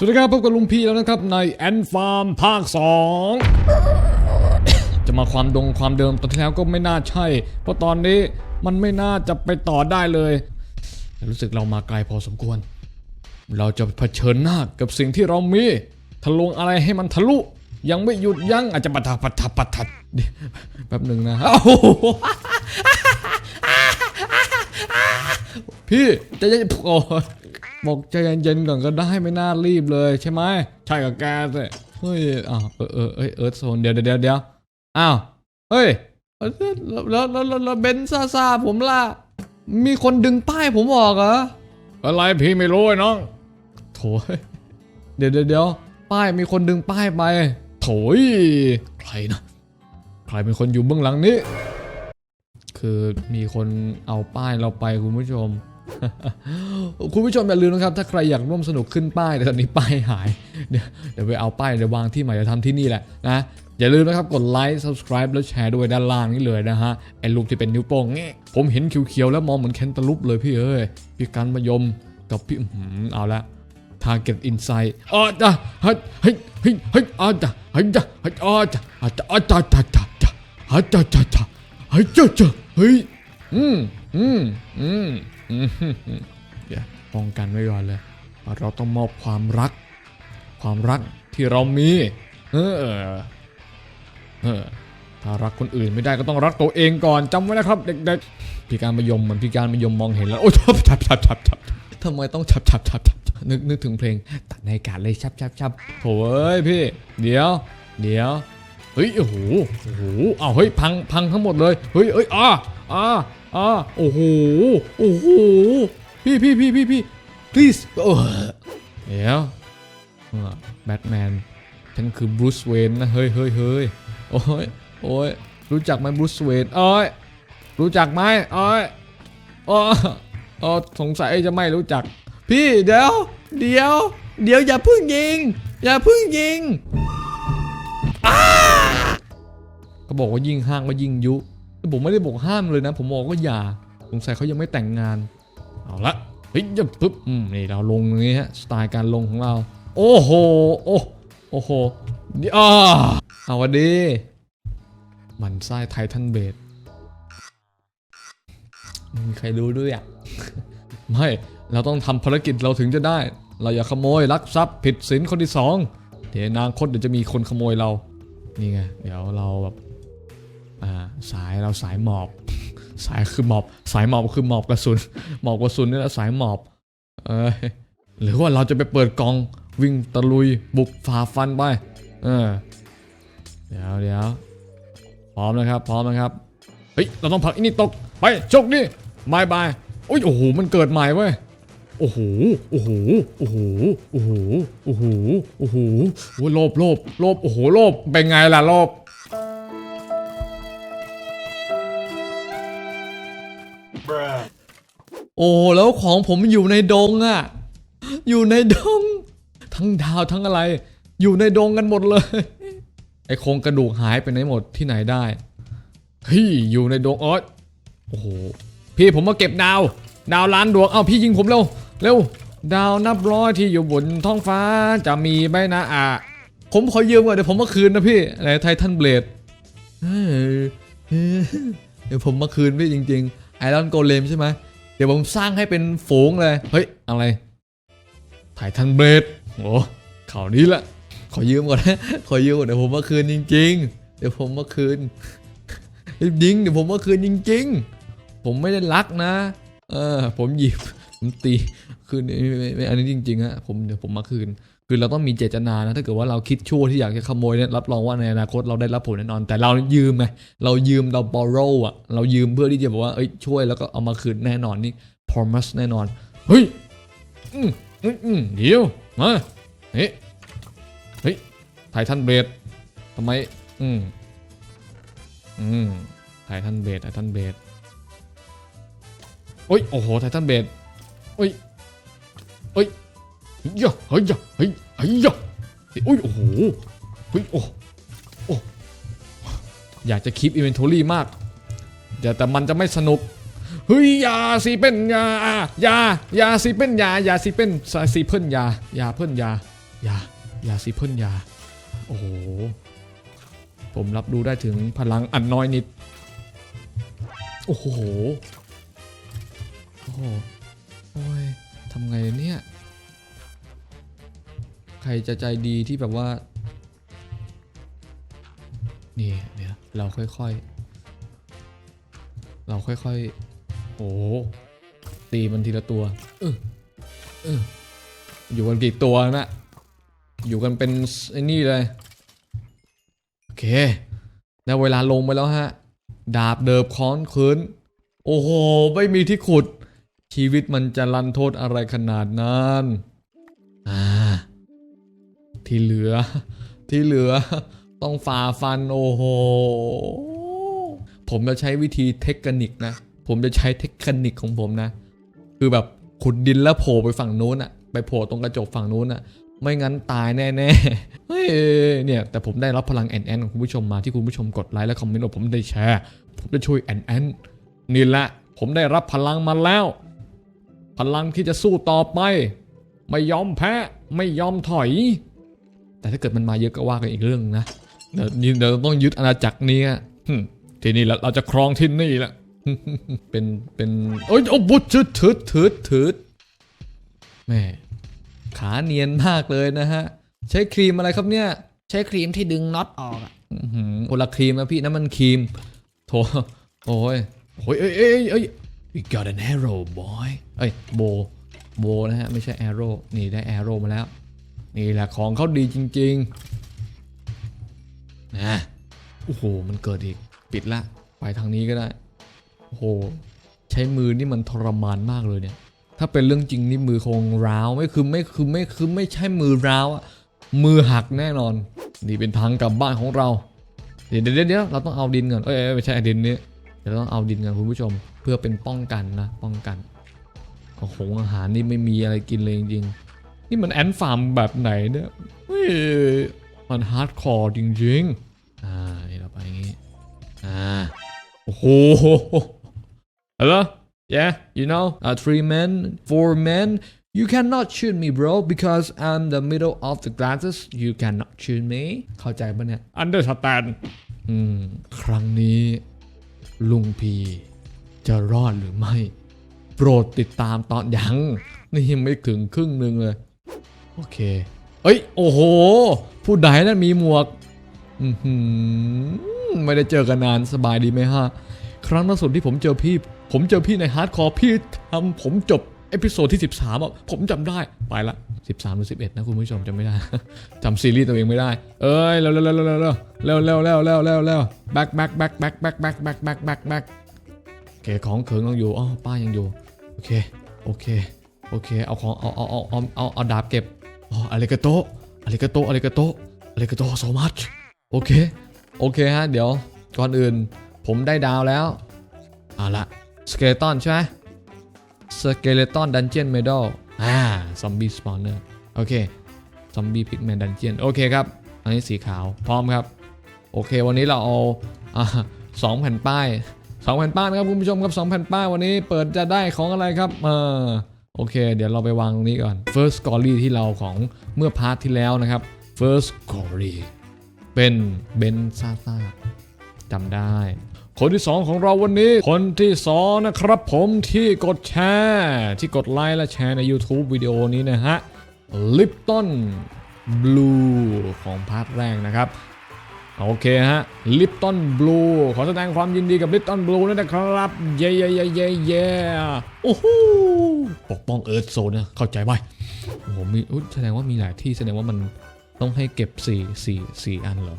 สวัสดีครับพบกับลุงพีแล้วนะครับ ในแอนฟาร์มภาค 2 จะมาความดงความเดิมตอนที่แล้วก็ไม่น่าใช่ เพราะตอนนี้มันไม่น่าจะไปต่อได้เลย รู้สึกเรามาไกลพอสมควร เราจะเผชิญหน้ากับสิ่งที่เรามีทะลวงอะไรให้มันทะลุ ยังไม่หยุดยั้งอาจจะปัทะปัทะปัทะแป๊บหนึ่งนะพี่จะเย็นโอ้ บอกใจเย็นๆก่อนก็ได้ไม่น่ารีบเลยใช่ไหมใช่กับแกสิเฮ้ยอ้าวเออเออเอยเอิร์ธโซนเดี๋ยวเดี๋ยวเดี๋ยวอ้าวเฮ้ยแล้วแล้วแล้วแล้วแล้วเบนซ์ซ่าซาผมล่ะมีคนดึงป้ายผมออกเหรออะไรพี่ไม่รู้ไอ้น้องโถยเดี๋ยวเดี๋ยวเดี๋ยวป้ายมีคนดึงป้ายไปโถยใครนะใครเป็นคนอยู่เบื้องหลังนี้ คือมีคนเอาป้ายเราไปคุณผู้ชม คุณผู้ชมอย่าลืมนะครับ ถ้าใครอยากร่วมสนุกขึ้นป้ายแต่ตอนนี้ป้ายหาย เดี๋ยวเดี๋ยวไปเอาป้ายเดี๋ยววางที่ใหม่จะทำที่นี่แหละนะอย่าลืมนะครับ กดไลค์ subscribe แล้วแชร์ด้วยด้านล่างนี้เลยนะฮะ ไอ้รูปที่เป็นนิ้วโป้งผมเห็นเขียวๆแล้วมองเหมือนแคนตาลูปเลยพี่เอ้ย พี่กันมายมกับพี่อื้อหือเอาละ target insight อ๋อจ้ะเฮ้ยเฮ้ยเฮ้ยเฮ้ยอ๋อจ้ะเฮ้ยจ้ะเฮ้ยอ๋อจ้ะอ๋อจ้ะอ๋อจ้ะจ้ะจ้ะจ้ะอ๋อจ้ะจ้ะจ้ะเฮ้ยจ้ะจ้ะเฮ้ยอืมอืมอืม อืมอืมเดี๋ยวป้องกันไว้ก่อนเลยเราต้องมอบความรัก ความรักที่เรามี เออเออถ้ารักคนอื่นไม่ได้ก็ต้องรักตัวเองก่อนจำไว้นะครับเด็กๆพี่การมายมเหมือนพี่การมายมมองเห็นแล้วโอ้ยชับชับชับชับชับทำไมต้องชับชับชับชับนึกนึกถึงเพลง ตัดในอากาศเลยชับชับชับโถ่เอ้ยพี่ เดี๋ยว เดี๋ยวเฮ้ยโอ้โหโอ้โหเอ้าเฮ้ยพังพังทั้งหมดเลยเฮ้ยเอ้ยอ่าอ่า อ่าโอ้โห โอ้โห พี่พี่พี่พี่พี่ please เออเดี๋ยวแบทแมน ฉันคือบรูซเวนนะ เฮ้ยเฮ้ยเฮ้ยโอ้ยโอ้ยรู้จักไหมบรูซเวนโอ้ยรู้จักไหมโอ้ยอ๋ออ๋อสงสัยจะไม่รู้จัก พี่เดี๋ยว เดี๋ยว เดี๋ยวอย่าพึ่งยิง อย่าพึ่งยิงก็บอกว่ายิงห้างว่ายิงยุ ผมไม่ได้บอกห้ามเลยนะ ผมบอกว่าอย่าสงสัยเขายังไม่แต่งงาน เอาละเฮ้ยจะปึ๊บอืมนี่เราลงอย่างนี้ฮะสไตล์การลงของเรา โอ้โหโอ้โอ้โหดีอ่าเอาวันดีมันไส้ไททันเบดไม่มีใครรู้ด้วยอะ ไม่ เราต้องทำภารกิจเราถึงจะได้ เราอย่าขโมยลักทรัพย์ผิดศีลคนที่สองเดี๋ยวอนาคตเดี๋ยวจะมีคนขโมยเรา นี่ไง เดี๋ยวเราแบบ สายเราสายหมอบ สายคือหมอบ สายหมอบคือหมอบกระสุน หมอบกระสุนนี่แหละสายหมอบ เอยหรือว่าเราจะไปเปิดกล่องวิ่งตะลุยบุกฝ่าฟันไป เออ เดี๋ยวเดี๋ยวพร้อมนะครับ พร้อมนะครับ เฮ้ย เราต้องผลักอันนี้ตก ไปโชคดีบายบายโอ้ยโอ้โห มันเกิดใหม่เว้ย โอ้โห โอ้โห โอ้โห โอ้โห โอ้โห โอ้โห โอ้โลบโลบโลบโอ้โห โลบเป็นไงล่ะโลบ โอ้แล้วของผมอยู่ในดงอะอยู่ในดง ทั้งดาวทั้งอะไร อยู่ในดงกันหมดเลย ไอโครงกระดูกหายไปไหนหมดที่ไหนได้เฮ้ยอยู่ในดงอ๋อโอ้โหพี่ผมมาเก็บดาว ดาวล้านดวงเอ้าพี่ยิงผมเร็วเร็วดาวนับร้อยที่อยู่บนท้องฟ้าจะมีไหมนะอะผมขอยืมก่อนเดี๋ยวผมมาคืนนะพี่อะไรไททันเบลดเดี๋ยวผมมาคืนพี่จริง ๆ ไอรอนโกเลมใช่ไหม เดี๋ยวผมสร้างให้เป็นฝูงเลย เฮ้ย อะไร ถ่ายทันเบรดโอ้ข่าวนี้แหละ ขอยืมก่อนนะ ขอยืมก่อนเดี๋ยวผมมาคืนจริง ๆ เดี๋ยวผมมาคืนจริงเดี๋ยวผมมาคืนจริง ๆ ผมไม่ได้รักนะ เออ ผมหยิบ ผมตี คืนไม่ไม่อันนี้จริงๆฮะ ผมเดี๋ยวผมมาคืน คือเราต้องมีเจตนานะถ้าเกิดว่าเราคิดชั่วที่อยากจะขโมยเนี่ยรับรองว่าในอนาคตเราได้รับผลแน่นอน แต่เรายืมไงเรายืมเรา borrow อะเรายืมเพื่อที่จะบอกว่าเอ้ยช่วยแล้วก็เอามาคืนแน่นอนนี่ promise แน่นอนเฮ้ยอืมอืมอืมเดี๋ยวมาเฮ้ยเฮ้ยไททันเบรดทำไมอืมอืมไททันเบรดไททันเบรดโอ้ยโอ้โหไททันเบรดโอ้ยเฮ้ย เฮ้ยเฮ้ยเฮ้ยเฮ้ยโอ้ยโอ้โหเฮ้ยโอ้โอ้อยากจะคีปอินเวนทอรี่มากแต่แต่มันจะไม่สนุกเฮ้ยยาสิเป็นยายายาสิเป็นยายาสิเป็นสิเพิ่นยายาเพิ่นยายายาซิเพิลยาโอ้โหผมรับรู้ได้ถึงพลังอันน้อยนิดโอ้โหโอ้โหโอ้ยทำไงเนี่ย ใครจะใจดีที่แบบว่า นี่เนี่ยเราค่อยๆ เราค่อยๆ โอ้โหตีมันทีละตัว เออเอออยู่กันกี่ตัวนะอยู่กันเป็นไอ้นี่เลย โอเค ได้เวลาลงไปแล้วฮะ ดาบเดิบค้อนคืนโอ้โห ไม่มีที่ขุด ชีวิตมันจะรันโทษอะไรขนาดนั้น ที่เหลือ ที่เหลือต้องฝ่าฟันโอ้โห ผมจะใช้วิธีเทคนิคนะ ผมจะใช้เทคนิคของผมนะ คือแบบขุดดินแล้วโผล่ไปฝั่งนู้นอะไปโผล่ตรงกระจกฝั่งนู้นอะไม่งั้นตายแน่ๆเฮ้ยเนี่ยแต่ผมได้รับพลังแอนแอนของคุณผู้ชมมาที่คุณผู้ชมกดไลค์และคอมเมนต์ผมได้แชร์ ผมจะช่วยแอนแอนนี่แหละ ผมได้รับพลังมาแล้ว พลังที่จะสู้ต่อไป ไม่ยอมแพ้ ไม่ยอมถอย แต่ถ้าเกิดมันมาเยอะก็ว่ากันอีกเรื่องนะเดี๋ยวนี่เดี๋ยวต้องยึดอาณาจักรนี้อะหึทีนี้แหละเราจะครองที่นี่แหละเป็นเป็นโอ้ยโอ้บุดถืดถืดถืดถืดแม่ขาเนียนมากเลยนะฮะ ใช้ครีมอะไรครับเนี่ย ใช้ครีมที่ดึงน็อตออกอะอื้อหือคนละครีมนะพี่นั่นมันครีมโถโอ้ยโอ้ยเอ้ยเอ้ยเอ้ย we got an arrow boy เอ้ยโบโบนะฮะ ไม่ใช่ arrow นี่ได้ arrow มาแล้ว นี่แหละของเขาดีจริงๆนะโอ้โหมันเกิดอีกปิดละ ไปทางนี้ก็ได้โอ้โหใช้มือนี่มันทรมานมากเลยเนี่ย ถ้าเป็นเรื่องจริงนี่มือคงร้าวไม่คือไม่คือไม่คือไม่ใช่มือร้าวอะมือหักแน่นอน นี่เป็นทางกลับบ้านของเรา เดี๋ยวเดี๋ยวเดี๋ยวเราต้องเอาดินก่อนเอ้ยเอ้ยไม่ใช่ดินนี้เดี๋ยวเราต้องเอาดินกันคุณผู้ชม เพื่อเป็นป้องกันนะ ป้องกันโอ้โหอาหารนี่ไม่มีอะไรกินเลยจริงๆ นี่มันแอนฟาร์มแบบไหนเนี่ยเฮ้ยมันฮาร์ดคอร์จริงๆ อ่านี่เราไปอย่างงี้ อ่า โอ้โห Hello yeah you know uh, three men four men you cannot shoot me bro because I'm the middle of the glasses you cannot shoot me เข้าใจปะเนี่ย understand อืม ครั้งนี้ ลุงพีจะรอดหรือไม่ โปรดติดตามตอนยัง นี่ยังไม่ถึงครึ่งหนึ่งเลย โอเค เอ้ย โอ้โห ผู้ใดนั่นมีหมวกไม่ได้เจอกันนานสบายดีไหมฮะ ครั้งล่าสุดที่ผมเจอพี่ ผมเจอพี่ในฮาร์ดคอร์พี่ทำผมจบเอพิโซดที่ 13อะผมจำได้ ไปละ 13หรือ11 นะคุณผู้ชมจำไม่ได้จำซีรีส์ตัวเองไม่ได้ เอ้ยเร็วเร็วเร็วเร็วเร็วเร็วเร็วเร็วเร็วเร็วเร็วเร็วแบ็คแบ็คแบ็คแบ็คแบ็คแบ็คแบ็คแบ็คแบ็คแบ็คโอเคของเขิงยังอยู่อ๋อป้ายังอยู่ โอเค โอเค โอเค เอาของ เอาเอาเอาเอาเอาเอาดาบเก็บ อ๋ออาริกาโตอาริกาโตอาริกาโตอาริกาโต so much โอเค โอเคฮะ เดี๋ยวก่อนอื่น ผมได้ดาวแล้วเอาละสเกเลตันใช่ไหมสเกเลตันดันเจียนเมดัลอ่าซอมบี้สปอนเนอร์โอเคซอมบี้พิกแมนดันเจียนโอเคครับ อันนี้สีขาวพร้อมครับ โอเค วันนี้เราเอาอ่าสองแผ่นป้ายสองแผ่นป้ายนะครับคุณผู้ชมครับสองแผ่นป้ายวันนี้เปิดจะได้ของอะไรครับเออ โอเค เดี๋ยวเราไปวางตรงนี้ก่อน first story ที่เราของเมื่อพาร์ทที่แล้วนะครับ first story เป็นเบนซาซาจำได้ คนที่ 2 ของเราวันนี้ คนที่ 2 นะครับผมที่กดแชร์ ที่กดไลค์และแชร์ใน YouTube วิดีโอนี้นะฮะลิปตันบลูของพาร์ทแรกนะครับ โอเคฮะลิปตันบลูขอแสดงความยินดีกับลิปตันบลูด้วยนะครับ เย้เย้เย้เย้เย้โอ้โหปกป้องเอิร์ธโซนนะเข้าใจไหมโอ้โหมีอุ๊ยแสดงว่ามีหลายที่แสดงว่ามันต้องให้เก็บ4 4 4อันเหรอ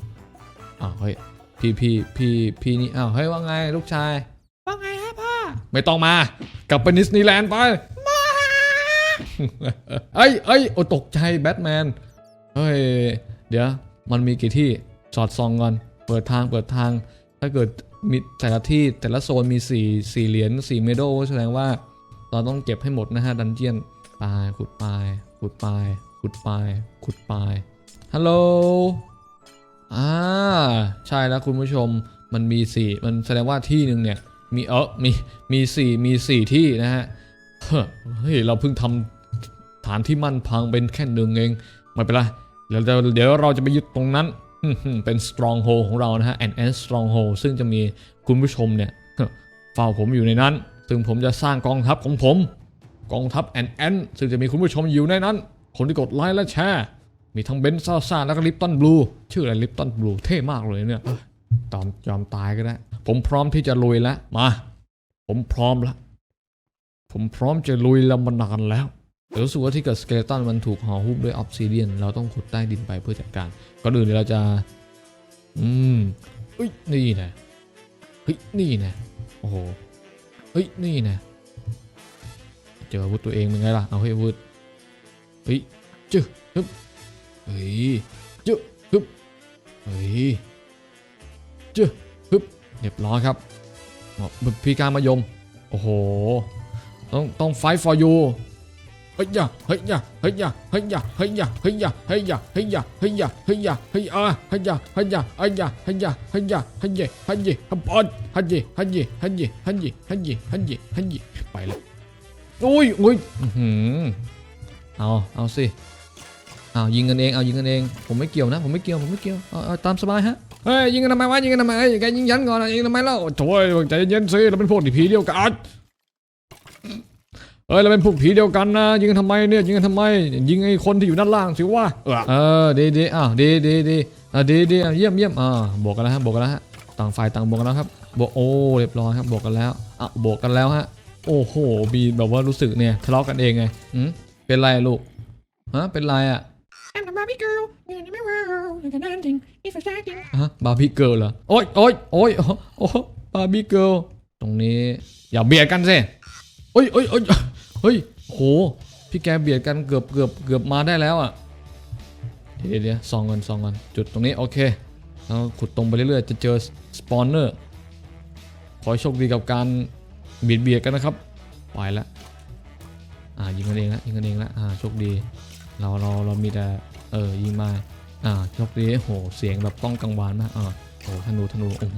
อ้าวเฮ้ยพี่พี่พี่พี่นี่อ้าวเฮ้ยว่าไงลูกชาย ว่าไงฮะพ่อ ไม่ต้องมากลับไปดิสนีย์แลนด์ไปเอ้ยเอ้ยโอ้ตกใจแบทแมนเฮ้ยเดี๋ยวมันมีกี่ที่ สอดซองก่อน เปิดทางเปิดทาง ถ้าเกิดมีแต่ละที่แต่ละโซนมี4 4เหรียญ4เมโดแสดงว่าเราต้องเก็บให้หมดนะฮะดันเจียนไปขุดไปขุดไปขุดไปขุดไปฮัลโหลอ่าใช่แล้วคุณผู้ชมมันมี 4 มันแสดงว่าที่หนึ่งเนี่ย มีเออมีมีสี่มีสี่ที่นะฮะเฮ้อเฮ้ยเราเพิ่งทำฐานที่มั่นพังเป็นแค่หนึ่งเองไม่เป็นไรเดี๋ยวเดี๋ยวเราจะไปยึดตรงนั้น เป็น stronghold ของเรานะฮะ and and stronghold ซึ่งจะมีคุณผู้ชมเนี่ยเฝ้าผมอยู่ในนั้น ซึ่งผมจะสร้างกองทัพของผม กองทัพ and and ซึ่งจะมีคุณผู้ชมอยู่ในนั้น คนที่กดไลค์และแชร์ มีทั้งเบนซ์ซ่าซ่าแล้วก็ลิปตันบลูชื่ออะไรลิปตันบลูเท่มากเลยเนี่ยยตอมยอมตายก็ได้ ผมพร้อมที่จะลุยแล้วมา ผมพร้อมแล้วผมพร้อมจะลุยแล้วมานานแล้ว รู้สึกว่าที่เกิดสเกเลตันมันถูกห่อหุ้มด้วยออฟซิเดียนเราต้องขุดใต้ดินไปเพื่อจัดการก่อนอื่นเดี๋ยวเราจะ อืมเฮ้ยนี่นะเฮ้ยนี่นะโอ้โหเฮ้ยนี่นะเจออาวุธตัวเองเป็นไงล่ะเอาให้อาวุธเฮ้ยจึ๊ฮึบเฮ้ยจึ๊ฮึบเฮ้ยจึ๊ฮึบเรียบร้อยครับพี่การมายมโอ้โหต้องต้อง fight for you เฮ้ยยะเฮ้ยยะเฮ้ยยะเฮ้ยยะเฮ้ยยะเฮ้ยยะเฮ้ยยะเฮ้ยยะเฮ้ยยะเฮ้ยยะเฮ้ยอะเฮ้ยยะเฮ้ยยะเฮ้ยยะเฮ้ยยะเฮ้ยยะเฮ้ยเย่เฮ้ยเย่ฮับบอลเฮ้ยเย่เฮ้ยเย่เฮ้ยเย่เฮ้ยเย่เฮ้ยเย่เฮ้ยเย่เฮ้ยเย่ไปแล้วโอ้ยโอ้ยอื้อหือเอาเอาสิเอายิงกันเองเอายิงกันเองผมไม่เกี่ยวนะผมไม่เกี่ยวผมไม่เกี่ยวเอาเอาตามสบายฮะเฮ้ยยิงกันทำไมวะยิงกันทำไมเฮ้ยแกยิงยันก่อนนะยิงทำไมเล่าโถ่ใจเย็นๆสิเราเป็นพวกที่ผีเดียวกัน เอ้ยเราเป็นพวกผีเดียวกันนะยิงกันทำไมเนี่ยยิงกันทำไม ยิงไอ้คนที่อยู่ด้านล่างสิวะเออเออดีดีอ้าวดีดีดีอ่าดีดีอะเยี่ยมเยี่ยมอ่าบวกกันแล้วฮะบวกกันแล้วฮะต่างฝ่ายต่างบวกกันแล้วครับบวกโอ้เรียบร้อยครับบวกกันแล้วอะบวกกันแล้วฮะโอ้โหมีแบบว่ารู้สึกเนี่ยทะเลาะกันเองไงอืมเป็นไรลูกฮะเป็นไรอะ I'm the Barbie girl. You're the world. You're the dancing. It's exciting. ฮะบาร์บี้เกิร์ลเหรอโอ้ยโอ้ยโอ้ยโอ้บาร์บี้เกิร์ลตรงนี้อย่าเบียดกันสิโอ้ยโอ้ยโอ้ย เฮ้ยโหพี่แกเบียดกันเกือบเกือบเกือบมาได้แล้วอะเดี๋ยวเดี๋ยวซองกันซองกันจุดตรงนี้โอเคเราขุดตรงไปเรื่อยๆจะเจอสปอนเนอร์ขอโชคดีกับการเบียดเบียดกันนะครับไปละอ่ายิงกันเองละยิงกันเองละอ่าโชคดีเราเราเรามีแต่เออยิงมาอ่าโชคดีโหเสียงแบบก้องกังวานมากอ่าโอ้ธนูธนูโอ้โห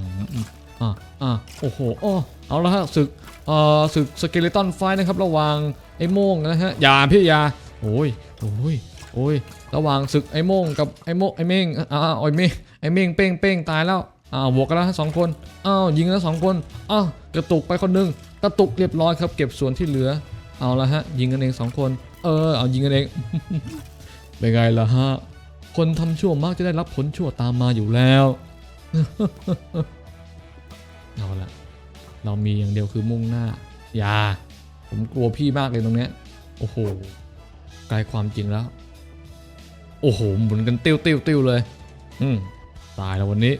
อ่าอ่าโอ้โหอ้อเอาละฮะศึกเอ่อศึกสเกเลตันไฟนะครับระหว่างไอ้โม่งนะฮะยาพี่ยาโอ้ยโอ้ยโอ้ยระหว่างศึกไอ้โม่งกับไอ้โมไอ้เม่งอ้าวไอ้เม่งไอ้เม่งเป้งเป้งตายแล้วอ้าวบวกกันแล้วสองคนอ้าวยิงแล้วสองคนอ้าวกระตุกไปคนหนึงกระตุกเรียบร้อยครับ เก็บส่วนที่เหลือ เอาละฮะยิงกันเองสองคน เออเอายิงกันเองเป็นไงล่ะฮะคนทำชั่วมักจะได้รับผลชั่วตามมาอยู่แล้ว เอาละเรามีอย่างเดียวคือมุ่งหน้า อย่า ผมกลัวพี่มากเลยตรงเนี้ย โอ้โหไกลความจริงแล้ว โอ้โห หมุนกันติ้วติ้วติ้วเลย อืมตายแล้ววันนี้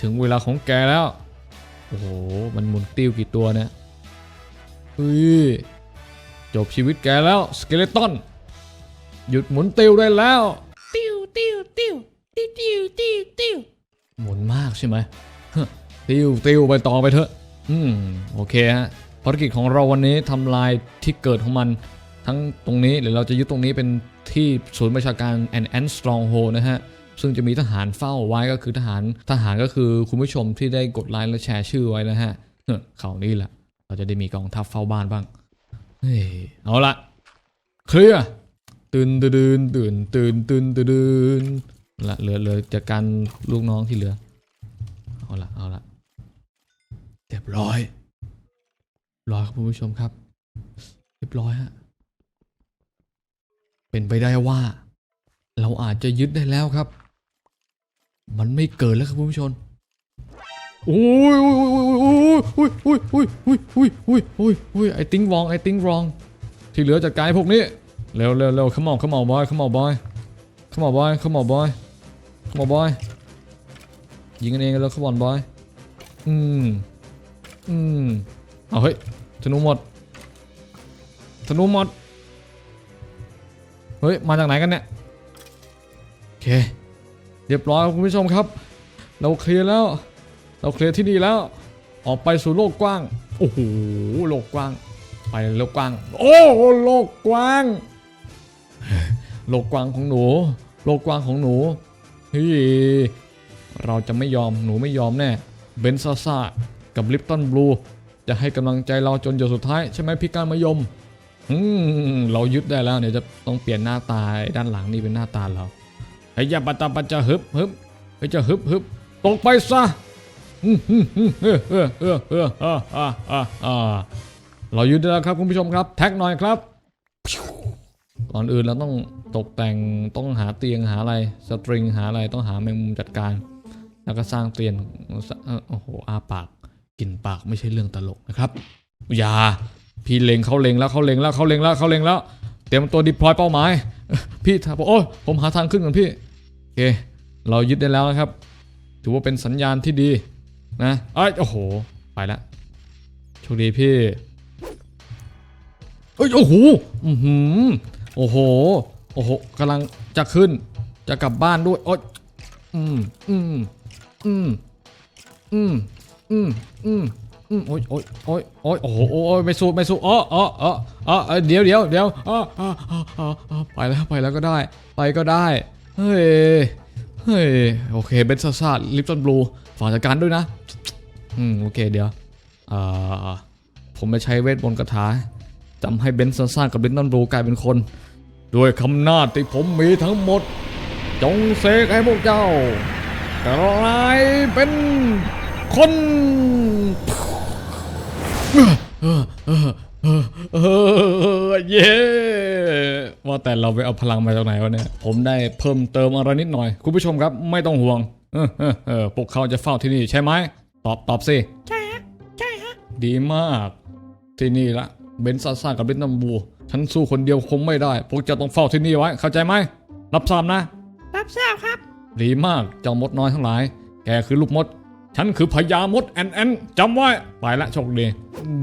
ถึงเวลาของแกแล้ว โอ้โห มันหมุนติ้วกี่ตัวเนี่ยเฮ้ยจบชีวิตแกแล้วสเกเลตันหยุดหมุนติ้วได้แล้ว Tew, tew, tew. Tew, tew, tew, tew. หมุนมากใช่ไหมฮะ ติวติวไปต่อไปเถอะ อืมโอเคฮะภารกิจของเราวันนี้ทำลายที่เกิดของมัน ทั้งตรงนี้เดี๋ยวเราจะยึดตรงนี้เป็นที่ศูนย์ประชาการ and and stronghold นะฮะซึ่งจะมีทหารเฝ้าไว้ก็คือทหารทหารก็คือคุณผู้ชมที่ได้กดไลค์และแชร์ชื่อไว้นะฮะเขานี่แหละ เราจะได้มีกองทัพเฝ้าบ้านบ้างเฮ้ยเอาละเคลียร์ตื่นตื่นตื่นตื่นตื่นตื่นตื่นละเหลือเหลือจากการลูกน้องที่เหลือ เอาละเอาละ เรียบร้อยรอยครับคุณผู้ชมครับ เรียบร้อยฮะ เป็นไปได้ว่า เราอาจจะยึดได้แล้วครับ มันไม่เกิดแล้วครับคุณผู้ชมโอ้ยโอ้ยโอ้ยโอ้ยโอ้ยโอ้ยโอ้ยโอ้ยโอ้ยโอ้ยไอ้ติ้งวองไอ้ติ้งวอง ที่เหลือจัดการไอ้พวกนี้เร็วเร็วเร็วขมอบขมอบบอยขมอบบอยขมอบบอยขมอบบอยขมอบบอยยิงกันเองแล้วขมอนบอยอืม อืมเอาเฮ้ยธนูหมดธนูหมด เฮ้ย มาจากไหนกันเนี่ย โอเค เรียบร้อยครับคุณผู้ชมครับ เราเคลียร์แล้ว เราเคลียร์ที่นี่แล้ว ออกไปสู่โลกกว้าง โอ้โห โลกกว้าง ไปโลกกว้าง โอ้โลกกว้าง โลกกว้างของหนู โลกกว้างของหนูเฮ้ยเราจะไม่ยอม หนูไม่ยอมแน่ เบนซ่าซ่า กับลิปตันบลูจะให้กำลังใจเราจนหยดสุดท้ายใช่ไหมพี่การมายมอืมเรายึดได้แล้วเดี๋ยจะต้องเปลี่ยนหน้าตาด้านหลังนี่เป็นหน้าตาเราไอ้ยาปตาปะจจะฮึบฮึบไอ้จะฮึบฮึบตกไปซะอืมอืมอืมเออเออเออเอออ่าอ่าอ่าอ่าเรายึดได้แล้วครับคุณผู้ชมครับ แท็กหน่อยครับก่อนอื่นเราต้องตกแต่งต้องหาเตียงหาอะไรสตริงหาอะไรต้องหาแมงมุมจัดการ แล้วก็สร้างเตียงโอ้โหอาปาก กินปากไม่ใช่เรื่องตลกนะครับอย่าพี่เล็งเขาเล็งแล้วเขาเล็งแล้วเขาเล็งแล้วเขาเล็งแล้ว เตรียมตัวดิพลอยเป้าหมาย พี่ถามโอ้ผมหาทางขึ้นก่อนพี่โอเค เรายึดได้แล้วนะครับ ถือว่าเป็นสัญญาณที่ดีนะเอ้ยโอ้โห ไปแล้วโชคดีพี่เอ้ยโอ้โหอือหือโอ้โหโอ้โหกำลังจะขึ้น จะกลับบ้านด้วยโอ้ยอืมอืมอืมอืม อืมอืมอืมโอ้ยโอ้ยโอ้ยโอ้ยโอ้โหโอ้ยไม่สู้ไม่สู้อ๋ออ๋ออ๋ออ๋อเดี๋ยวเดี๋ยวเดี๋ยวอ๋ออ๋ออ๋ออ๋ออ๋อไปแล้วไปแล้วก็ได้ ไปก็ได้ เฮ้ยเฮ้ยโอเคเบนซ่าซ่าลิปตันบลูฝากจัดการด้วยนะ อืมโอเคเดี๋ยวอ่าผมไปใช้เวทมนต์คาถาจำให้เบนซ่าซ่ากับลิปตันบลูกลายเป็นคน ด้วยคำนาจที่ผมมีทั้งหมด จงเสกให้พวกเจ้ากลายเป็น คนเออเออเออเออเย้ว่าแต่เราไปเอาพลังมาจากไหนวะเนี่ย ผมได้เพิ่มเติมอะไรนิดหน่อย คุณผู้ชมครับไม่ต้องห่วงเออเออเออพวกเขาจะเฝ้าที่นี่ใช่ไหม ตอบตอบสิ ใช่ฮะ ใช่ฮะ ดีมาก ที่นี่ละ เบนซ่าซ่ากับเบนนัมบู ฉันสู้คนเดียวคงไม่ได้ พวกเจะต้องเฝ้าที่นี่ไว้ เข้าใจไหม รับทราบนะ รับทราบครับ ดีมาก เจ้ามดน้อยทั้งหลาย แกคือลูกมด ฉันคือพญามดแอนแอนจำไว้ ไปละโชคดี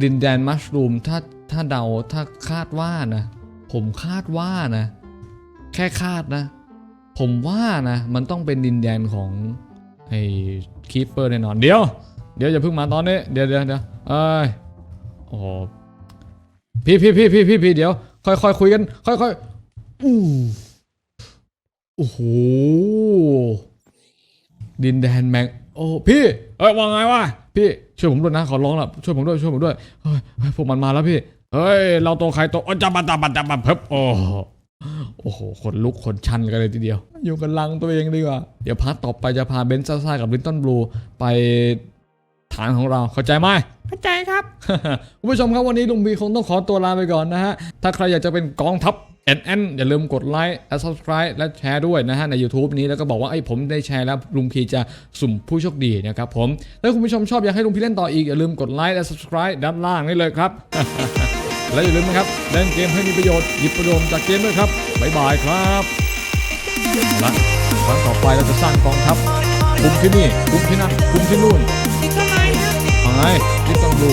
ดินแดนมัชรูมถ้าถ้าเดาถ้าคาดว่านะ ผมคาดว่านะ แค่คาดนะ ผมว่านะ มันต้องเป็นดินแดนของไอ้คีเปอร์แน่นอน เดี๋ยว เดี๋ยวอย่าเพิ่งมาตอนนี้ เดี๋ยวเดี๋ยวเดี๋ยวเอ้ยโอ้โหพี่พี่พี่พี่พี่พี่เดี๋ยว ค่อยค่อยคุยกัน ค่อยค่อยอู้โอ้โหดินแดนแมง โอ้พี่เอ้ยว่าไงวะพี่ช่วยผมด้วยนะขอร้องละช่วยผมด้วยช่วยผมด้วยเฮ้ยเฮ้ยพวกมันมาแล้วพี่เฮ้ยเราตัวใครตัวอ๋อจับบัจับบัจับบัเพิบโอ้โหโอ้โหขนลุกขนชันกันเลยทีเดียว อยู่กันลังตัวเองดีกว่า เดี๋ยวพาร์ทต่อไปจะพาเบนซ์ซ่าๆกับลินตันบลูไปฐานของเราเข้าใจไหมเข้าใจครับคุณผู้ชมครับวันนี้ลุงบีคงต้องขอตัวลาไปก่อนนะฮะถ้าใครอยากจะเป็นกองทัพ แอนแอนอย่าลืมกดไลค์และ subscribe และแชร์ด้วยนะฮะใน YouTube นี้แล้วก็บอกว่าไอ้ยผมได้แชร์แล้วลุงพีจะสุ่มผู้โชคดีนะครับผมถ้าคุณผู้ชมชอบอยากให้ลุงพีเล่นต่ออีก อย่าลืมกดไลค์และ subscribe ด้านล่างนี่เลยครับ และอย่าลืมนะครับเล่นเกมให้มีประโยชน์หยิบประโยชน์จากเกมด้วยครับบ๊ายบายครับเอาละครั้งต่อไปเราจะสร้างกองทัพคุมที่นี่คุมที่นั่นคุมที่นู่นทำไมฮะไปนี่ต้องดู